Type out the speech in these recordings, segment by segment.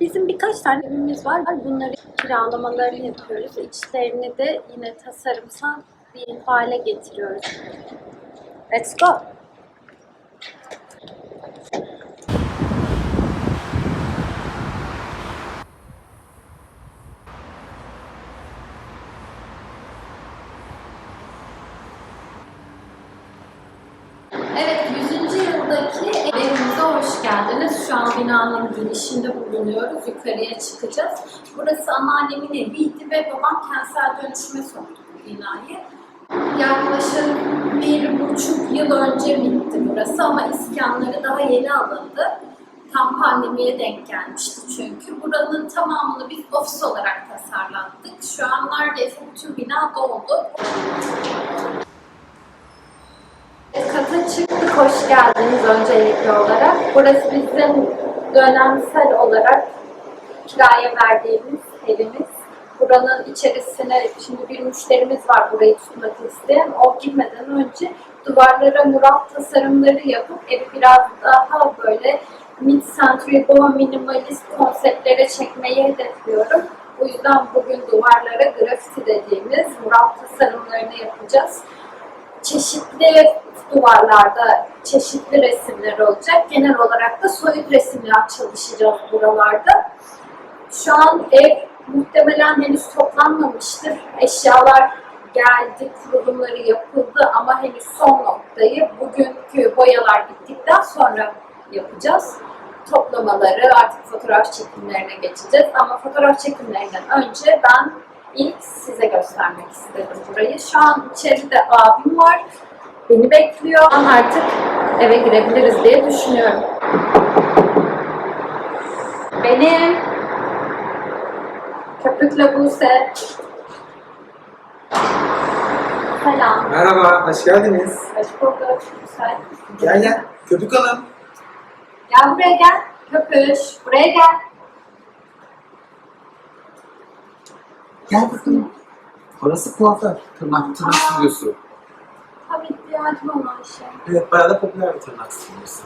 Bizim birkaç tane evimiz var. Bunları kiralamalarını yapıyoruz. İçlerini de yine tasarımsal bir hale getiriyoruz. Let's go. Evet, 100. yıldaki geldiniz. Şu an binanın girişinde bulunuyoruz. Yukarıya çıkacağız. Burası anneannemin eviydi ve babam kentsel dönüşüme soktu bu binayı. Yaklaşık bir buçuk yıl önce bitti burası ama iskanları daha yeni alındı. Tam pandemiye denk gelmişti çünkü. Buranın tamamını biz ofis olarak tasarlattık. Şu an neredeyse bütün bina doldu. Çıktık, hoş geldiniz öncelikli olarak. Burası bizim dönemsel olarak kiraya verdiğimiz evimiz. Buranın içerisine şimdi bir müşterimiz var burayı tutmak isteyen. O girmeden önce duvarlara mural tasarımları yapıp evi biraz daha böyle mid-century boho minimalist konseptlere çekmeyi hedefliyorum. O yüzden bugün duvarlara grafiti dediğimiz mural tasarımlarını yapacağız çeşitli duvarlarda çeşitli resimler olacak. Genel olarak da soyut resimler çalışacağız buralarda. Şu an ev muhtemelen henüz toplanmamıştır. Eşyalar geldi, kurulumları yapıldı ama henüz son noktayı bugünkü boyalar bittikten sonra yapacağız. Toplamaları, artık fotoğraf çekimlerine geçeceğiz. Ama fotoğraf çekimlerinden önce ben ilk size göstermek istedim burayı. Şu an içeride abim var. Beni bekliyor. Ama artık eve girebiliriz diye düşünüyorum. Benim Köpükle Buse. Selam. Merhaba, hoş geldiniz. Hoş bulduk. Müsait misin? Gel gel, köpük alın. Gel buraya gel. Köpüş. Buraya gel. Gel bakalım. Orası kuaför, tırnak, tırnak stüdyosu. İhtiyacım olan şey. Evet, bayağı da popüler bir tırnak stüdyosu.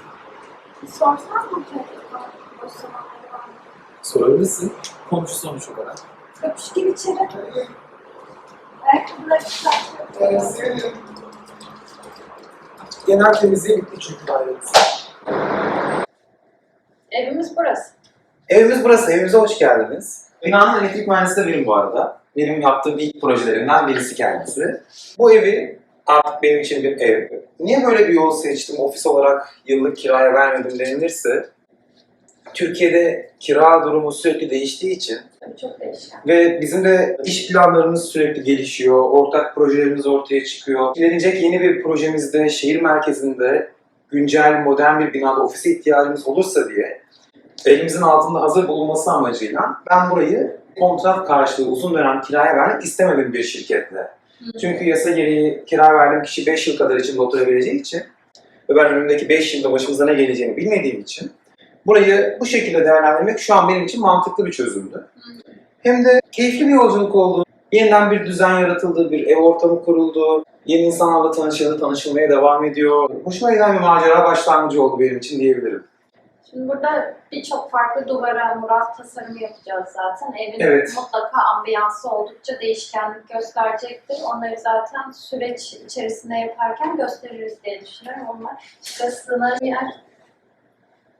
Sorsan mı? Boş zamanları var mı? Sorabilirsin. Komşu sonuç olarak. Köpüş gir içeri. Ayakkabıları çıkart. Genel temizliği bitti çünkü dairemizin. Evimiz burası. Evimiz burası, evimize hoş geldiniz. Binanın elektrik mühendisi de benim bu arada. Benim yaptığım ilk projelerimden birisi kendisi. Bu evi artık benim için bir ev. Niye böyle bir yol seçtim, ofis olarak yıllık kiraya vermedim denilirse, Türkiye'de kira durumu sürekli değiştiği için çok değişken. Ve bizim de iş planlarımız sürekli gelişiyor, ortak projelerimiz ortaya çıkıyor. Gelecek yeni bir projemizde şehir merkezinde güncel, modern bir binada ofise ihtiyacımız olursa diye elimizin altında hazır bulunması amacıyla ben burayı kontrat karşılığı uzun dönem kiraya vermek istemedim bir şirketle. Çünkü yasa gereği kira verdiğim kişi 5 yıl kadar içinde oturabileceği için ve ben önümdeki 5 yılda başımıza ne geleceğini bilmediğim için burayı bu şekilde değerlendirmek şu an benim için mantıklı bir çözümdü. Hem de keyifli bir yolculuk oldu. Yeniden bir düzen yaratıldı, bir ev ortamı kuruldu. Yeni insanlarla tanışıldı, tanışılmaya devam ediyor. Hoşuma giden bir macera başlangıcı oldu benim için diyebilirim. Şimdi burada birçok farklı duvara mural tasarımı yapacağız zaten. Evin Evet. mutlaka ambiyansı oldukça değişkenlik gösterecektir. Onları zaten süreç içerisinde yaparken gösteririz diye düşünüyorum. Onlar şurasına bir yer.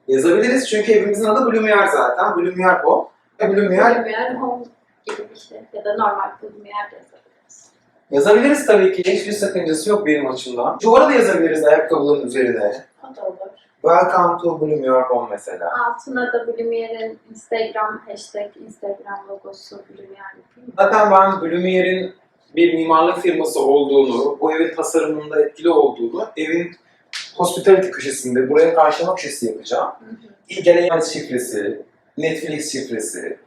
Yazabiliriz çünkü evimizin adı Blumier zaten. Blumier Home. Ve Blumier Lumiere Home gibi bir şey. Ya da normal Lumiere de yazabiliriz. yazabiliriz tabii ki. Hiçbir sakıncası yok benim açımdan. Duvara da yazabiliriz ayakkabıların üzerine. O da olur. Welcome to Blumier Home mesela. Altına da Lumiere'in Instagram hashtag, Instagram logosu yapayım. Zaten ben Blumier'in bir mimarlık firması olduğunu, bu evin tasarımında etkili olduğunu, evin hospitality köşesinde buraya karşılama köşesi yapacağım. İlgili şifresi, Netflix şifresi,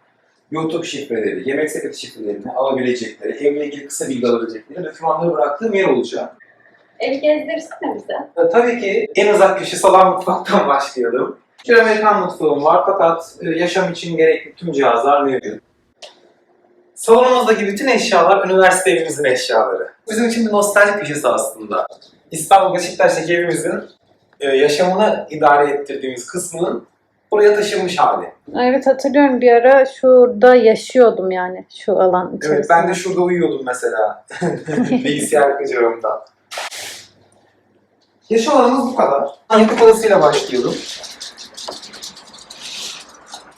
YouTube şifreleri, yemek sepeti şifrelerini alabilecekleri, evle ilgili kısa bilgi alabilecekleri dokümanları bıraktığım yer olacak. Evi gezdirsene bize. E, tabii ki en uzak köşe salon mutfaktan başlayalım. Bir Amerikan mutfağım var fakat e, yaşam için gerekli tüm cihazlar mevcut. Salonumuzdaki bütün eşyalar üniversite evimizin eşyaları. Bizim için bir nostalji köşesi aslında. İstanbul Beşiktaş'taki evimizin e, yaşamını idare ettirdiğimiz kısmının buraya taşınmış hali. Evet hatırlıyorum bir ara şurada yaşıyordum yani şu alan içerisinde. Evet ben de şurada uyuyordum mesela. Bilgisayar kucağımda. Yaş alanımız bu kadar. Yatak odasıyla başlayalım.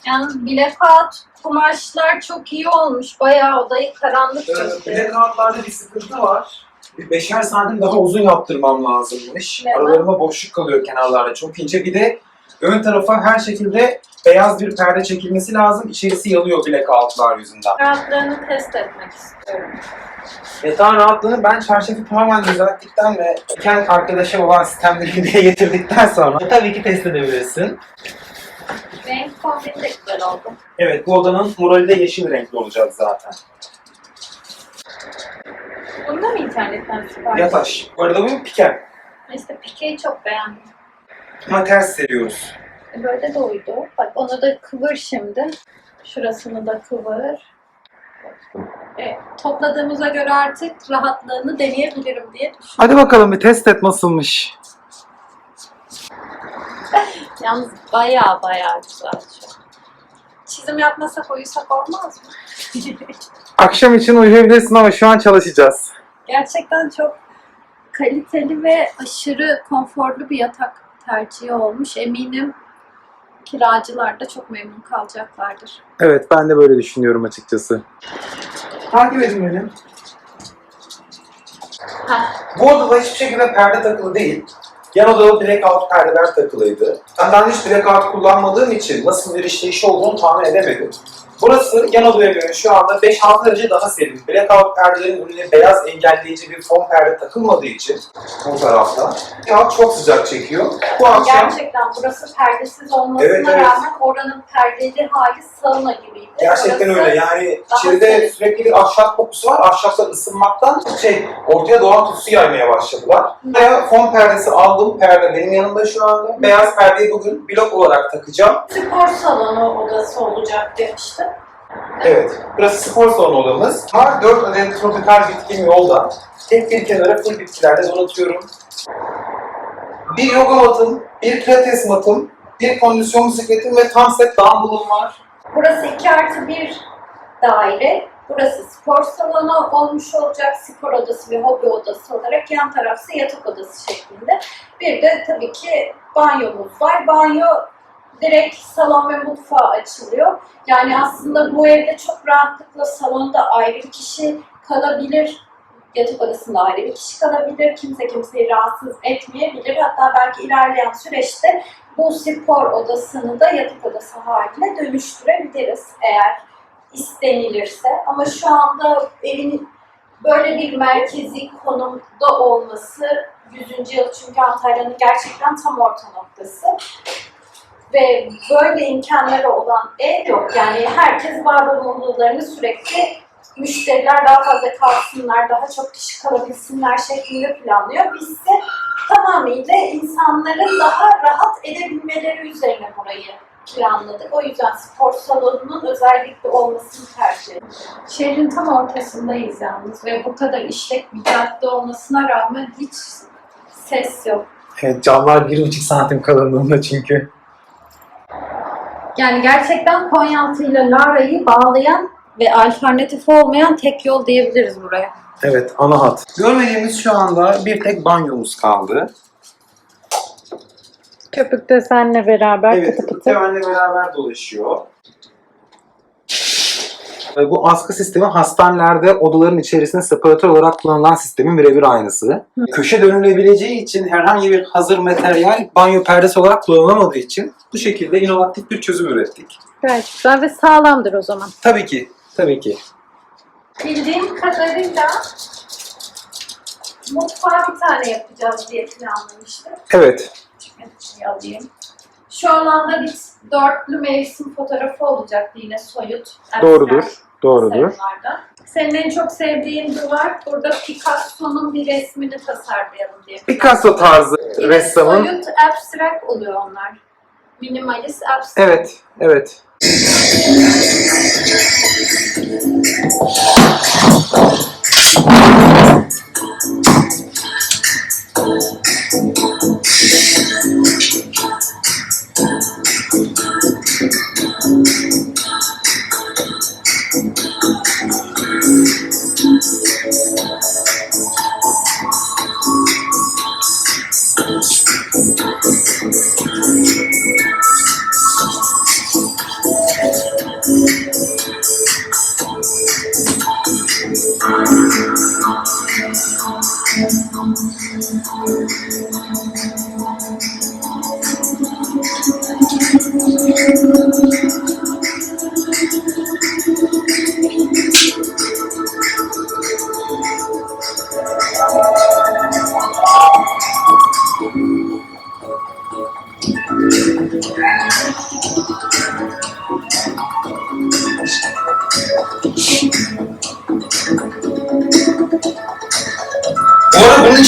Yalnız blackout kumaşlar çok iyi olmuş. Bayağı odayı karanlık Ee, gösteriyor. Blackout'larda bir sıkıntı var. Bir beşer santim daha uzun yaptırmam lazımmış. Neden? Aralarıma boşluk kalıyor kenarlarda çok ince. Bir de ön tarafa her şekilde beyaz bir perde çekilmesi lazım. İçerisi yanıyor blackout'lar yüzünden. Rahatlığını test etmek istiyorum. Yatağın rahatlığını ben çarşafı tamamen düzelttikten ve kent arkadaşa olan sistemleri diye getirdikten sonra tabii ki test edebilirsin. Renk kombini de güzel oldu. Evet bu odanın morali de yeşil renkli olacak zaten. Bunda mı internetten sipariş? Yataş. Bu arada bu piken. İşte pikeyi çok beğendim. Ama ters seriyoruz. E, Böyle de uydu. Bak onu da kıvır şimdi. Şurasını da kıvır. E, topladığımıza göre artık rahatlığını deneyebilirim diye düşünüyorum. Hadi bakalım bir test et nasılmış. Yalnız baya baya güzel şu an. Çizim yapmasak uyusak olmaz mı? Akşam için uyuyabilirsin ama şu an çalışacağız. Gerçekten çok kaliteli ve aşırı konforlu bir yatak tercihi olmuş. Eminim kiracılar da çok memnun kalacaklardır. Evet ben de böyle düşünüyorum açıkçası. Takip edin beni. Bu odada hiçbir şekilde perde takılı değil. Yan odada blackout perdeler takılıydı. Ben daha hiç blackout kullanmadığım için nasıl bir işleyişi olduğunu tahmin edemedim. Burası yan odaya göre şu anda 5-6 derece daha serin. Blackout perdelerin önüne beyaz engelleyici bir fon perde takılmadığı için bu tarafta. Ya çok sıcak çekiyor. Bu akşam Gerçekten burası perdesiz olmasına Evet, evet. rağmen oranın perdeli hali sauna gibiydi. Gerçekten Burası öyle yani daha içeride serin. sürekli bir ahşap kokusu var. Ahşaplar ısınmaktan şey ortaya doğal kokusu yaymaya başladılar. Ve fon perdesi aldım. Perde benim yanımda şu anda. Beyaz perdeyi bugün blok olarak takacağım. Spor salonu odası olacak demişti. Evet. Burası spor salonu odamız. Var 4 adet tropikal bitkim yolda. Tek bir kenara full bitkilerle donatıyorum. Bir yoga matım, bir pilates matım, bir kondisyon bisikletim ve tam set dumbbellım var. Burası 2 artı 1 daire. Burası spor salonu olmuş olacak. Spor odası ve hobi odası olarak yan tarafı yatak odası şeklinde. Bir de tabii ki banyomuz var. Banyo direkt salon ve mutfağa açılıyor. Yani aslında bu evde çok rahatlıkla salonda ayrı bir kişi kalabilir. Yatak odasında ayrı bir kişi kalabilir. Kimse kimseyi rahatsız etmeyebilir. Hatta belki ilerleyen süreçte bu spor odasını da yatak odası haline dönüştürebiliriz eğer istenilirse. Ama şu anda evin böyle bir merkezi konumda olması 100. yıl çünkü Antalya'nın gerçekten tam orta noktası. Ve böyle imkanları olan ev yok. Yani herkes bağımlılıklarını sürekli müşteriler daha fazla kalsınlar, daha çok kişi kalabilsinler şeklinde planlıyor. Biz ise tamamıyla insanların daha rahat edebilmeleri üzerine burayı planladık. O yüzden spor salonunun özellikle olmasını tercih ettik. Şehrin tam ortasındayız yalnız ve bu kadar işlek bir cadde olmasına rağmen hiç ses yok. Evet camlar 1,5 santim kalınlığında çünkü. Yani gerçekten Konyaaltı ile Lara'yı bağlayan ve alternatif olmayan tek yol diyebiliriz buraya. Evet ana hat. Görmediğimiz şu anda bir tek banyomuz kaldı. Köpük de seninle beraber Evet, pıtı pıtı. Temel'le beraber dolaşıyor. Bu askı sistemi hastanelerde odaların içerisinde separatör olarak kullanılan sistemin birebir aynısı. Köşe dönülebileceği için herhangi bir hazır materyal banyo perdesi olarak kullanılamadığı için bu şekilde inovatif bir çözüm ürettik. Gayet güzel ve sağlamdır o zaman. Tabii ki, tabii ki. Bildiğim kadarıyla mutfağa bir tane yapacağız diye planlamıştık. Evet, Şey alayım. Şu alanda bir dörtlü mevsim fotoğrafı olacaktı yine soyut. doğrudur, doğrudur. Senin en çok sevdiğin duvar burada Picasso'nun bir resmini tasarlayalım diye. Picasso tarzı Yine ressamın. Soyut abstract oluyor onlar. Minimalist abstract. Evet, evet.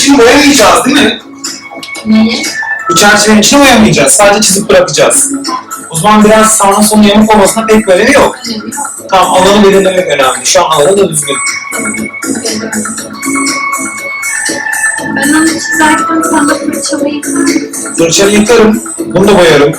İçin boyamayacağız değil mi? Neyi? Bu çerçevenin içine boyamayacağız. Sadece çizip bırakacağız. O zaman biraz sağına soluna yamuk olmasına pek önemi yok. Tamam alanı belirlemek önemli. Şu an alanı da düzgün. Ben onu çizerken yıkar mısın? Fırçayı yıkarım. Bunu da boyarım.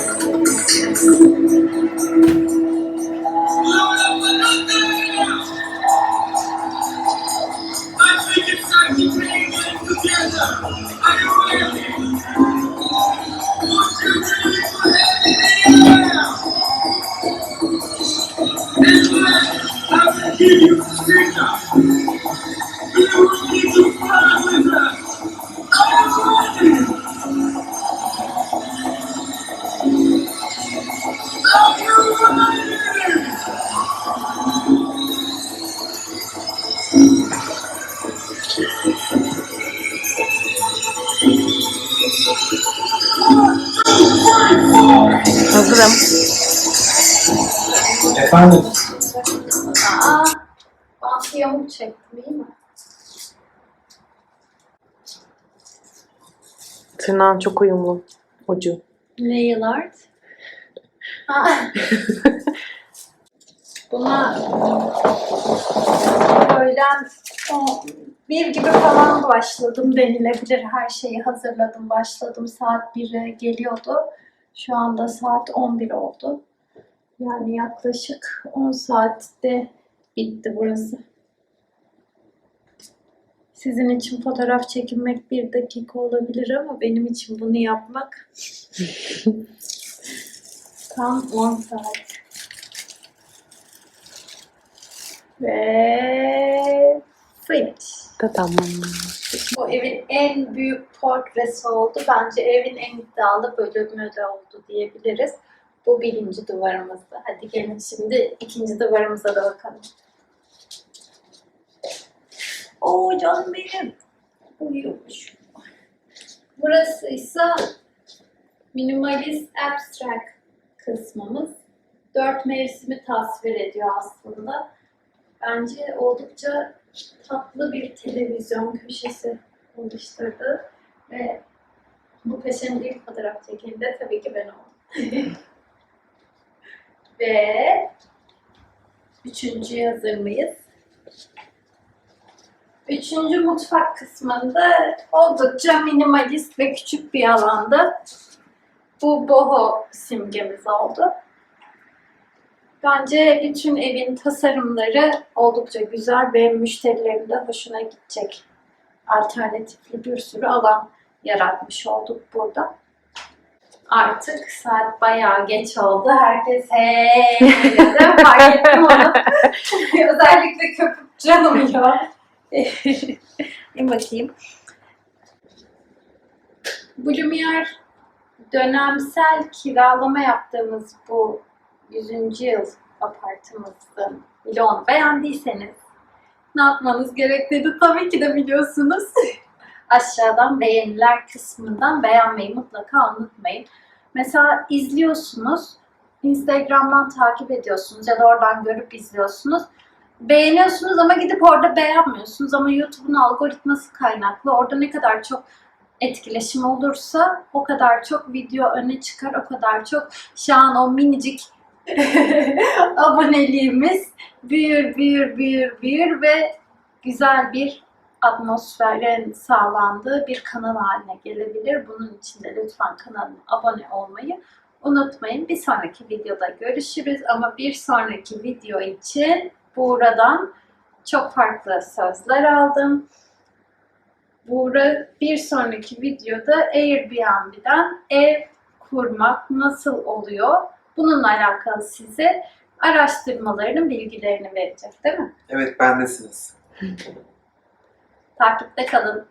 Hazırım. Efendim? Aa, bantı yamuk çektim değil mi? Tırnağın çok uyumlu. Ucu. Nail art. Aa. Buna öğlen o, bir gibi falan başladım denilebilir. Her şeyi hazırladım, başladım. Saat 1'e geliyordu. Şu anda saat 11 oldu. Yani yaklaşık 10 saatte bitti burası. Sizin için fotoğraf çekinmek bir dakika olabilir ama benim için bunu yapmak tam 10 saat. Ve finish. Da tamam. Bu evin en büyük portresi oldu. Bence evin en iddialı bölümü de oldu diyebiliriz. Bu birinci duvarımızdı. Hadi gelin şimdi ikinci duvarımıza da bakalım. Oo canım benim. Uyuyormuş. Burası ise minimalist abstract kısmımız. Dört mevsimi tasvir ediyor aslında. Bence oldukça tatlı bir televizyon köşesi oluşturdu. Ve bu köşenin ilk fotoğraf çekeni de tabii ki ben oldum. Ve üçüncüye hazır mıyız? Üçüncü mutfak kısmında oldukça minimalist ve küçük bir alanda bu boho simgemiz oldu. Bence bütün evin tasarımları oldukça güzel ve müşterilerin de hoşuna gidecek alternatifli bir sürü alan yaratmış olduk burada. Artık saat bayağı geç oldu. Herkes hey dedi. Fark ettim onu. Özellikle köpük canım ya. Bir bakayım. Blumier dönemsel kiralama yaptığımız bu 100. yıl apartımızın vlogun beğendiyseniz ne yapmanız gerektiğini tabii ki de biliyorsunuz. Aşağıdan beğeniler kısmından beğenmeyi mutlaka unutmayın. Mesela izliyorsunuz, Instagram'dan takip ediyorsunuz ya da oradan görüp izliyorsunuz. Beğeniyorsunuz ama gidip orada beğenmiyorsunuz ama YouTube'un algoritması kaynaklı. Orada ne kadar çok etkileşim olursa o kadar çok video öne çıkar, o kadar çok şu an o minicik aboneliğimiz büyür, büyür, büyür, büyür ve güzel bir atmosferin sağlandığı bir kanal haline gelebilir. Bunun için de lütfen kanalıma abone olmayı unutmayın. Bir sonraki videoda görüşürüz ama bir sonraki video için buradan çok farklı sözler aldım. Buğra bir sonraki videoda Airbnb'den ev kurmak nasıl oluyor? Bununla alakalı size araştırmalarının bilgilerini verecek değil mi? Evet bendesiniz. Takipte kalın.